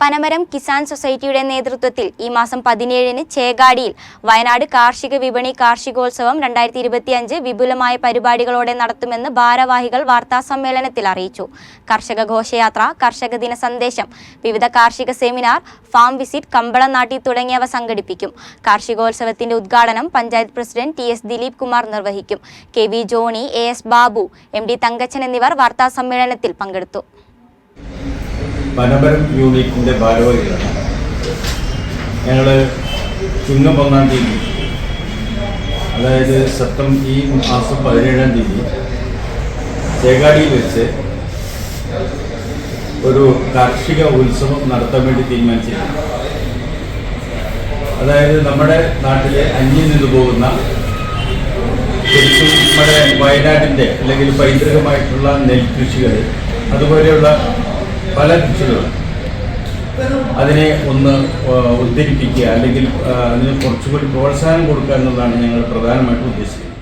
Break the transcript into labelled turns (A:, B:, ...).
A: പനമരം കിസാൻ സൊസൈറ്റിയുടെ നേതൃത്വത്തിൽ ഈ മാസം പതിനേഴിന് ചേകാടിയിൽ വയനാട് കാർഷിക വിപണി കാർഷികോത്സവം രണ്ടായിരത്തി ഇരുപത്തിയഞ്ച് വിപുലമായ പരിപാടികളോടെ നടത്തുമെന്ന് ഭാരവാഹികൾ വാർത്താ സമ്മേളനത്തിൽ അറിയിച്ചു. കർഷക ഘോഷയാത്ര കർഷക ദിന സന്ദേശം വിവിധ കാർഷിക സെമിനാർ ഫാം വിസിറ്റ് കമ്പളനാട്ടി തുടങ്ങിയവ സംഘടിപ്പിക്കും. കാർഷികോത്സവത്തിന്റെ ഉദ്ഘാടനം panchayat president T S Dileep Kumar നിർവഹിക്കും. K V Johny A S Babu M D Thankachan എന്നിവർ വാർത്താ സമ്മേളനത്തിൽ പങ്കെടുത്തു.
B: പനമരം യൂണിറ്റിന്റെ ഭാരവാഹികളാണ്. ഞങ്ങൾ ചുങ്ങം ഒന്നാം തീയതി അതായത് സെപ്റ്റം ഈ മാസം പതിനേഴാം തീയതി ചേകാടിയിൽ വെച്ച് ഒരു കാർഷിക ഉത്സവം നടത്താൻ വേണ്ടി തീരുമാനിച്ചിട്ടുണ്ട് അതായത് നമ്മുടെ നാട്ടിലെ അന്യം നിന്ന് പോകുന്ന നമ്മുടെ വയനാട്ടിന്റെ അല്ലെങ്കിൽ പൈതൃകമായിട്ടുള്ള നെൽകൃഷികൾ അതുപോലെയുള്ള പല പിച്ചുകളും അതിനെ ഒന്ന് ഉദ്ധരിപ്പിക്കുക അല്ലെങ്കിൽ അതിന് കുറച്ചുകൂടി പ്രോത്സാഹനം കൊടുക്കുക എന്നതാണ് ഞങ്ങൾ പ്രധാനമായിട്ടും ഉദ്ദേശിക്കുന്നത്.